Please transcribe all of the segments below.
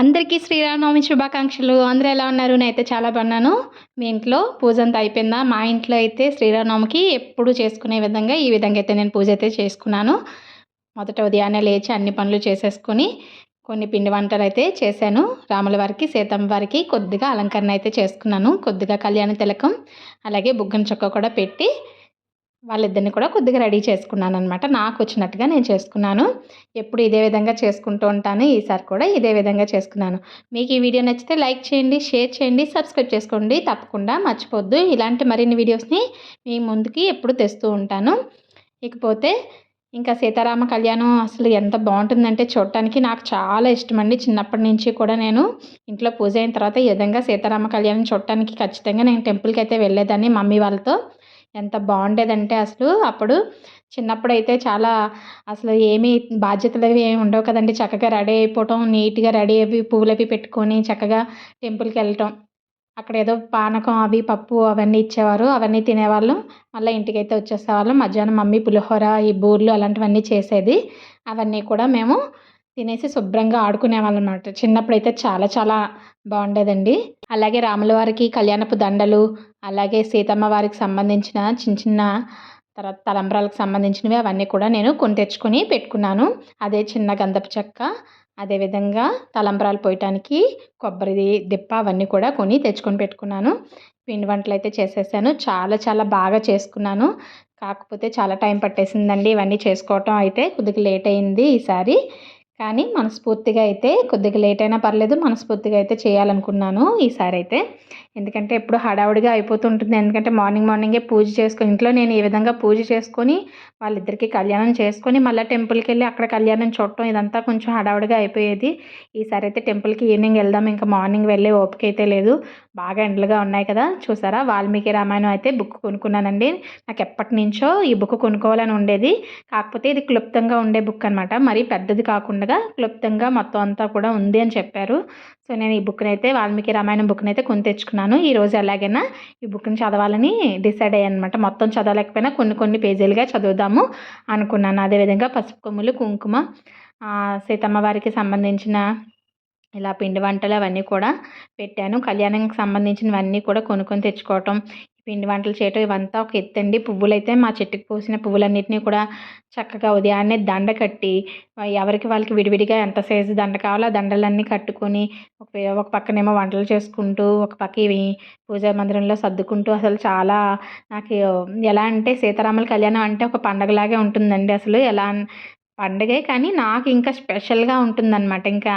అందరికీ శ్రీరామనవమి శుభాకాంక్షలు. అందరూ ఎలా ఉన్నారు? నేనైతే చాలా బాగున్నాను. మీ ఇంట్లో పూజ అంతా అయిపోయిందా? మా ఇంట్లో అయితే శ్రీరామనవమికి ఎప్పుడు చేసుకునే విధంగా ఈ విధంగా అయితే నేను పూజ అయితే చేసుకున్నాను. మొదట ఉదయాన్నే లేచి అన్ని పనులు చేసేసుకొని కొన్ని పిండి వంటలు అయితే చేశాను. రాముల వారికి సీతమ్మ వారికి కొద్దిగా అలంకరణ అయితే చేసుకున్నాను. కొద్దిగా కళ్యాణ తిలకం అలాగే బుగ్గన చొక్క కూడా పెట్టి వాళ్ళిద్దరిని కూడా కొద్దిగా రెడీ చేసుకున్నాను అనమాట నాకు వచ్చినట్టుగా నేను చేసుకున్నాను. ఎప్పుడు ఇదే విధంగా చేసుకుంటూ ఉంటాను ఈసారి కూడా ఇదే విధంగా చేసుకున్నాను. మీకు ఈ వీడియో నచ్చితే లైక్ చేయండి షేర్ చేయండి సబ్స్క్రైబ్ చేసుకోండి. తప్పకుండా మర్చిపోద్దు. ఇలాంటి మరిన్ని వీడియోస్ని మీ ముందుకి ఎప్పుడు తెస్తూ ఉంటాను. ఇకపోతే ఇంకా సీతారామ కళ్యాణం అసలు ఎంత బాగుంటుందంటే చూడటానికి నాకు చాలా ఇష్టం అండి చిన్నప్పటి నుంచి కూడా నేను ఇంట్లో పూజ అయిన తర్వాత ఈ విధంగా సీతారామ కళ్యాణం చూడటానికి ఖచ్చితంగా నేను టెంపుల్కి అయితే వెళ్ళేదాన్ని మమ్మీ వాళ్ళతో. ఎంత బాగుండేదంటే అసలు అప్పుడు చిన్నప్పుడైతే చాలా అసలు ఏమీ బాధ్యతలు అవి ఏమి ఉండవు కదండి. చక్కగా రెడీ అయిపోవటం నీట్గా రెడీ అవి పువ్వులు అవి పెట్టుకొని చక్కగా టెంపుల్కి వెళ్ళటం అక్కడ ఏదో పానకం అవి పప్పు అవన్నీ ఇచ్చేవారు. అవన్నీ తినేవాళ్ళం. మళ్ళీ ఇంటికి అయితే వచ్చేసేవాళ్ళం. మధ్యాహ్నం మమ్మీ పులిహోర ఈ బూర్లు అలాంటివన్నీ చేసేది. అవన్నీ కూడా మేము తినేసి శుభ్రంగా ఆడుకునేవాళ్ళం అనమాట చిన్నప్పుడు అయితే చాలా చాలా బాగుండేదండి. అలాగే రాముల వారికి కళ్యాణపు దండలు అలాగే సీతమ్మ వారికి సంబంధించిన చిన్న చిన్న తర్వాత తలంబ్రాలకు సంబంధించినవి అవన్నీ కూడా నేను కొని తెచ్చుకొని పెట్టుకున్నాను. అదే చిన్న గంధపు చెక్క అదేవిధంగా తలంబ్రాలు పోయటానికి కొబ్బరి దిప్ప అవన్నీ కూడా కొని తెచ్చుకొని పెట్టుకున్నాను. పిండి వంటలు అయితే చేసేసాను. చాలా చాలా బాగా చేసుకున్నాను. కాకపోతే చాలా టైం పట్టేసిందండి ఇవన్నీ చేసుకోవటం అయితే. కొద్దిగా లేట్ అయింది ఈసారి. కానీ మనస్ఫూర్తిగా అయితే కొద్దిగా లేట్ అయినా పర్లేదు మనస్ఫూర్తిగా అయితే చేయాలనుకున్నాను ఈసారి అయితే ఎందుకంటే ఎప్పుడు హడావుడిగా అయిపోతుంటుంది. ఎందుకంటే మార్నింగ్ మార్నింగే పూజ చేసుకొని ఇంట్లో నేను ఈ విధంగా పూజ చేసుకొని వాళ్ళిద్దరికీ కళ్యాణం చేసుకొని మళ్ళీ టెంపుల్కి వెళ్ళి అక్కడ కళ్యాణం చూడటం ఇదంతా కొంచెం హడావుడిగా అయిపోయేది. ఈసారి అయితే టెంపుల్కి ఈవినింగ్ వెళ్దాం. ఇంకా మార్నింగ్ వెళ్ళే ఓపిక అయితే లేదు. బాగా ఎండలుగా ఉన్నాయి కదా. చూసారా? వాల్మీకి రామాయణం అయితే బుక్ కొనుక్కున్నానండి. నాకు ఎప్పటి నుంచో ఈ బుక్ కొనుక్కోవాలని ఉండేది. కాకపోతే ఇది క్లుప్తంగా ఉండే బుక్ అనమాట మరీ పెద్దది కాకుండా క్లుప్తంగా మొత్తం అంతా కూడా ఉంది అని చెప్పారు. సో నేను ఈ బుక్ని అయితే వాల్మీకి రామాయణం బుక్ని అయితే కొని తెచ్చుకున్నాను. ఈరోజు ఎలాగైనా ఈ బుక్ని చదవాలని డిసైడ్ అయ్యాను అనమాట మొత్తం చదవలేకపోయినా కొన్ని కొన్ని పేజీలుగా చదువుదాము అనుకున్నాను. అదేవిధంగా పసుపు కొమ్ములు కుంకుమ సీతమ్మ వారికి సంబంధించిన ఇలా పిండి వంటలు అవన్నీ కూడా పెట్టాను. కళ్యాణంకి సంబంధించినవన్నీ కూడా కొనుక్కొని తెచ్చుకోవటం పిండి వంటలు చేయటం ఇవంతా ఒక ఎత్తండి. పువ్వులైతే మా చెట్టుకి పూసిన పువ్వులన్నింటినీ కూడా చక్కగా ఉదయాన్నే దండ కట్టి ఎవరికి వాళ్ళకి విడివిడిగా ఎంత సైజు దండ కావాలో ఆ దండలన్నీ కట్టుకొని ఒక ఒక పక్కనేమో వంటలు చేసుకుంటూ ఒక పక్క ఇవి పూజా మందిరంలో సర్దుకుంటూ అసలు చాలా నాకు ఎలా అంటే సీతారాముల కళ్యాణం అంటే ఒక పండగలాగే ఉంటుందండి అసలు. ఎలా పండగే కానీ నాకు ఇంకా స్పెషల్గా ఉంటుందన్నమాట. ఇంకా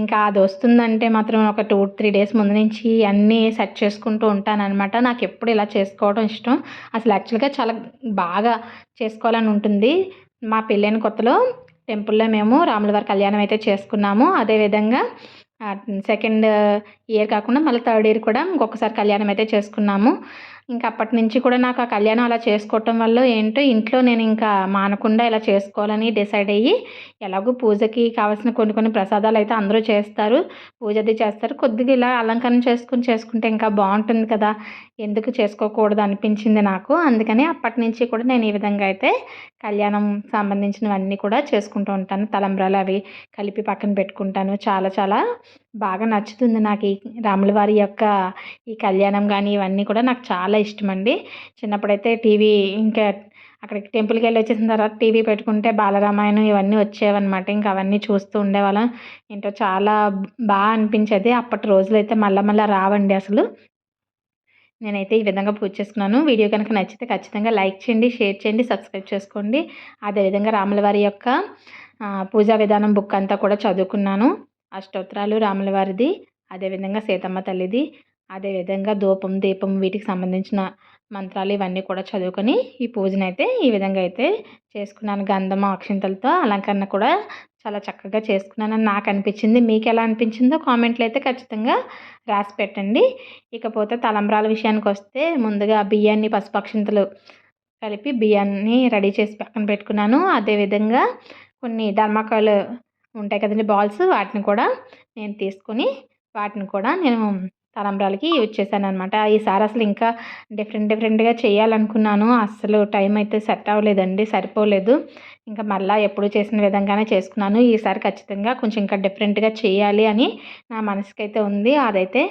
ఇంకా అది వస్తుందంటే మాత్రం ఒక టూ త్రీ డేస్ ముందు నుంచి అన్నీ సెట్ చేసుకుంటూ ఉంటానన్నమాట. నాకు ఎప్పుడు ఇలా చేసుకోవడం ఇష్టం. అసలు యాక్చువల్గా చాలా బాగా చేసుకోవాలని ఉంటుంది. మా పెళ్ళైన కొత్తలో టెంపుల్లో మేము రాములవారి కళ్యాణం అయితే చేసుకున్నాము. అదేవిధంగా సెకండ్ ఇయర్ కాకుండా మళ్ళీ థర్డ్ ఇయర్ కూడా ఇంకొకసారి కళ్యాణం అయితే చేసుకున్నాము. ఇంకా అప్పటి నుంచి కూడా నాకు ఆ కళ్యాణం అలా చేసుకోవటం వల్ల ఏంటో ఇంట్లో నేను ఇంకా మానకుండా ఇలా చేసుకోవాలని డిసైడ్ అయ్యి ఎలాగో పూజకి కావాల్సిన కొన్ని కొన్ని ప్రసాదాలు అయితే అందరూ చేస్తారు. పూజ అది చేస్తారు. కొద్దిగా ఇలా అలంకరణ చేసుకుని చేసుకుంటే ఇంకా బాగుంటుంది కదా. ఎందుకు చేసుకోకూడదు అనిపించింది నాకు. అందుకని అప్పటి నుంచి కూడా నేను ఈ విధంగా అయితే కళ్యాణం సంబంధించినవన్నీ కూడా చేసుకుంటూ ఉంటాను. తలంబ్రాలు అవి కలిపి పక్కన పెట్టుకుంటాను. చాలా చాలా బాగా నచ్చుతుంది నాకు ఈ రాముల వారి యొక్క ఈ కళ్యాణం కానీ ఇవన్నీ కూడా నాకు చాలా ఇష్టం అండి చిన్నప్పుడైతే టీవీ ఇంకా అక్కడికి టెంపుల్కి వెళ్ళి వచ్చేసిన తర్వాత టీవీ పెట్టుకుంటే బాలరామాయణం ఇవన్నీ వచ్చేవన్నమాట. ఇంకా అవన్నీ చూస్తూ ఉండేవాళ్ళం. ఏంటో చాలా బాగా అనిపించేది. అప్పటి రోజులు అయితే మళ్ళీ మళ్ళీ రావండి అసలు. నేనైతే ఈ విధంగా పూజ చేసుకున్నాను. వీడియో కనుక నచ్చితే ఖచ్చితంగా లైక్ చేయండి షేర్ చేయండి సబ్స్క్రైబ్ చేసుకోండి. అదేవిధంగా రాముల వారి యొక్క పూజా విధానం బుక్ అంతా కూడా చదువుకున్నాను. అష్టోత్తరాలు రాముల వారిది అదేవిధంగా సీతమ్మ తల్లిది అదేవిధంగా ధూపం దీపం వీటికి సంబంధించిన మంత్రాలు ఇవన్నీ కూడా చదువుకొని ఈ పూజను అయితే ఈ విధంగా అయితే చేసుకున్నాను. గంధం అక్షింతలతో అలంకరణ కూడా చాలా చక్కగా చేసుకున్నానని నాకు అనిపించింది. మీకు ఎలా అనిపించిందో కామెంట్లు అయితే ఖచ్చితంగా రాసి పెట్టండి. ఇకపోతే తలంబ్రాల విషయానికి వస్తే ముందుగా బియ్యాన్ని పసుపక్షింతలు కలిపి బియ్యాన్ని రెడీ చేసి పక్కన పెట్టుకున్నాను. అదేవిధంగా కొన్ని ధర్మకాయలు ఉంటాయి కదండి బాల్స్ వాటిని కూడా నేను తీసుకొని వాటిని కూడా నేను తలంబ్రాలకి యూజ్ చేశాను అనమాట ఈసారి అసలు ఇంకా డిఫరెంట్ డిఫరెంట్గా చేయాలనుకున్నాను. అస్సలు టైం అయితే సెట్ అవ్వలేదండి సరిపోలేదు. ఇంకా మళ్ళీ ఎప్పుడు చేసిన విధంగానే చేసుకున్నాను. ఈసారి ఖచ్చితంగా కొంచెం ఇంకా డిఫరెంట్గా చేయాలి అని నా మనసుకైతే ఉంది. అదైతే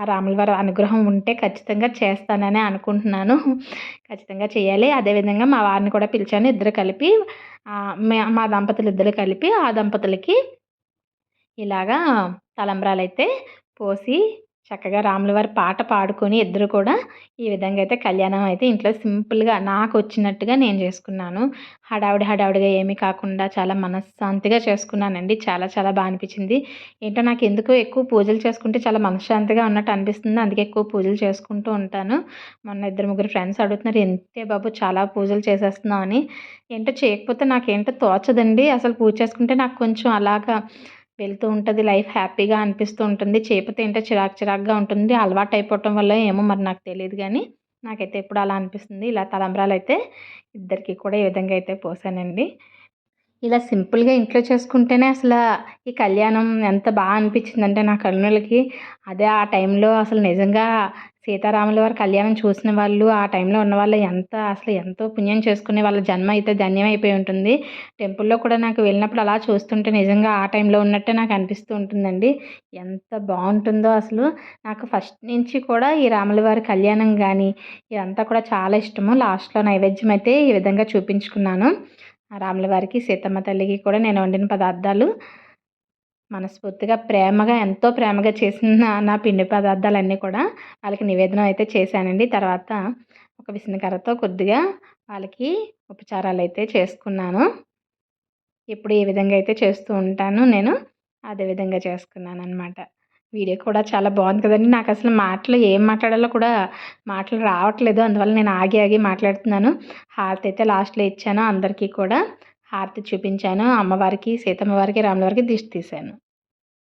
ఆ రాములవారి అనుగ్రహం ఉంటే ఖచ్చితంగా చేస్తానని అనుకుంటున్నాను. ఖచ్చితంగా చేయాలి. అదేవిధంగా మా వారిని కూడా పిలిచాను. ఇద్దరు కలిపి మా దంపతులు ఇద్దరు కలిపి ఆ దంపతులకి ఇలాగా తలంబ్రాలు అయితే పోసి చక్కగా రాముల వారి పాట పాడుకొని ఇద్దరు కూడా ఈ విధంగా అయితే కళ్యాణం అయితే ఇంట్లో సింపుల్గా నాకు వచ్చినట్టుగా నేను చేసుకున్నాను. హడావిడి హడావిడిగా ఏమీ కాకుండా చాలా మనశ్శాంతిగా చేసుకున్నానండి. చాలా చాలా బాగా అనిపించింది. ఏంటో నాకు ఎందుకో ఎక్కువ పూజలు చేసుకుంటే చాలా మనశ్శాంతిగా ఉన్నట్టు అనిపిస్తుంది. అందుకే ఎక్కువ పూజలు చేసుకుంటూ ఉంటాను. మొన్న ఇద్దరు ముగ్గురు ఫ్రెండ్స్ అడుగుతున్నారు ఎంతే బాబు చాలా పూజలు చేసేస్తున్నావు అని. ఏంటో చేయకపోతే నాకేంటో తోచదండి. అసలు పూజ చేసుకుంటే నాకు కొంచెం అలాగా వెళ్తూ ఉంటుంది లైఫ్ హ్యాపీగా అనిపిస్తూ ఉంటుంది. చేప ఏంటో చిరాకు చిరాకుగా ఉంటుంది. అలవాటు అయిపోవటం వల్ల ఏమో మరి నాకు తెలియదు కానీ నాకైతే ఎప్పుడు అలా అనిపిస్తుంది. ఇలా తలంబ్రాలు అయితే ఇద్దరికి కూడా ఈ విధంగా అయితే పోసానండి. ఇలా సింపుల్గా ఇంట్లో చేసుకుంటేనే అసలు ఈ కళ్యాణం ఎంత బాగా అనిపించిందంటే నా కన్నులకి. అదే ఆ టైంలో అసలు నిజంగా సీతారాముల వారి కళ్యాణం చూసిన వాళ్ళు ఆ టైంలో ఉన్న వాళ్ళు ఎంత అసలు ఎంతో పుణ్యం చేసుకునే వాళ్ళ జన్మ అయితే ధన్యమైపోయి ఉంటుంది. టెంపుల్లో కూడా నాకు వెళ్ళినప్పుడు అలా చూస్తుంటే నిజంగా ఆ టైంలో ఉన్నట్టే నాకు అనిపిస్తూ ఉంటుందండి. ఎంత బాగుంటుందో అసలు. నాకు ఫస్ట్ నుంచి కూడా ఈ రాముల వారి కళ్యాణం కానీ ఇదంతా కూడా చాలా ఇష్టము. లాస్ట్లో నైవేద్యం అయితే ఈ విధంగా చూపించుకున్నాను. రాముల వారికి సీతమ్మ తల్లికి కూడా నేను వండిన పదార్థాలు మనస్ఫూర్తిగా ప్రేమగా ఎంతో ప్రేమగా చేసిన నా పిండి పదార్థాలన్నీ కూడా వాళ్ళకి నివేదన అయితే చేశానండి. తర్వాత ఒక విసనకర్రతో కొద్దిగా వాళ్ళకి ఉపచారాలు అయితే చేసుకున్నాను. ఇప్పుడు ఈ విధంగా అయితే చేస్తూ ఉంటాను నేను అదే విధంగా చేసుకున్నాను అనమాట వీడియో కూడా చాలా బాగుంది కదండి. నాకు అసలు మాటలు ఏం మాట్లాడాలో కూడా మాటలు రావట్లేదు. అందువల్ల నేను ఆగి ఆగి మాట్లాడుతున్నాను. హారతి అయితే లాస్ట్లో ఇచ్చాను అందరికీ కూడా. హారతి చూపించాను అమ్మవారికి సీతమ్మ వారికి రాముల వారికి దిష్టి తీశాను.